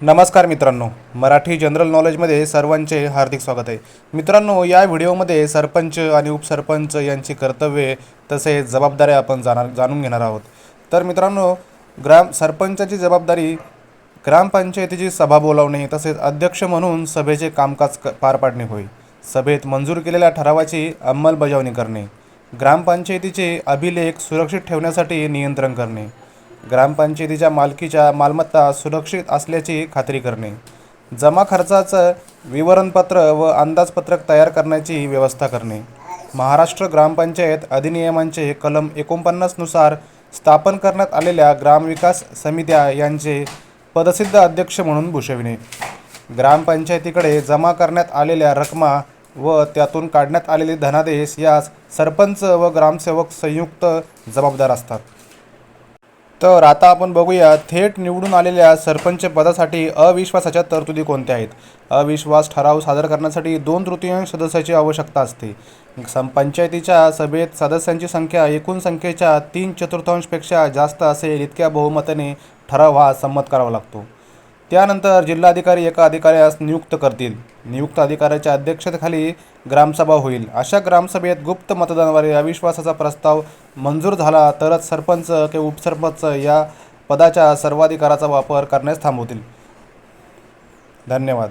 नमस्कार मित्रांनो मराठी जनरल नॉलेजमध्ये सर्वांचे हार्दिक स्वागत आहे. मित्रांनो या व्हिडिओमध्ये सरपंच आणि उपसरपंच यांची कर्तव्ये तसेच जबाबदाऱ्या आपण जाणार जाणून घेणार आहोत. तर मित्रांनो ग्राम सरपंचाची जबाबदारी ग्रामपंचायतीची सभा बोलावणे तसेच अध्यक्ष म्हणून सभेचे कामकाज क पार पाडणे होय. सभेत मंजूर केलेल्या ठरावाची अंमलबजावणी करणे. ग्रामपंचायतीचे अभिलेख सुरक्षित ठेवण्यासाठी नियंत्रण करणे. ग्रामपंचायतीच्या मालकीच्या मालमत्ता सुरक्षित असल्याची खात्री करणे जमा खर्चाचं विवरणपत्र व अंदाजपत्रक तयार करण्याची व्यवस्था करणे महाराष्ट्र ग्रामपंचायत अधिनियमांचे कलम एकोणपन्नासनुसार स्थापन करण्यात आलेल्या ग्रामविकास समित्या यांचे पदसिद्ध अध्यक्ष म्हणून भूषविणे. ग्रामपंचायतीकडे जमा करण्यात आलेल्या रकमा व त्यातून काढण्यात आलेले धनादेश यास सरपंच व ग्रामसेवक संयुक्त जबाबदार असतात. तर आता आपण बघूया थेट निवडून आलेल्या सरपंच पदासाठी अविश्वासाच्या तरतुदी कोणत्या आहेत? अविश्वास ठराव सादर करण्यासाठी दोन तृतीयांश सदस्याची आवश्यकता असते. सं पंचायतीच्या सभेत सदस्यांची संख्या एकूण संख्येच्या तीन चतुर्थांशपेक्षा जास्त असेल इतक्या बहुमताने ठराव हा संमत करावा लागतो. त्यानंतर जिल्हाधिकारी एका अधिकाऱ्यास नियुक्त करतील. नियुक्त अधिकाऱ्याच्या अध्यक्षतेखाली ग्रामसभा होईल. अशा ग्रामसभेत गुप्त मतदानाद्वारे अविश्वासाचा प्रस्ताव मंजूर झाला तरच सरपंच किंवा उपसरपंच या पदाच्या सर्वाधिकाराचा वापर करण्यास थांबवतील. धन्यवाद.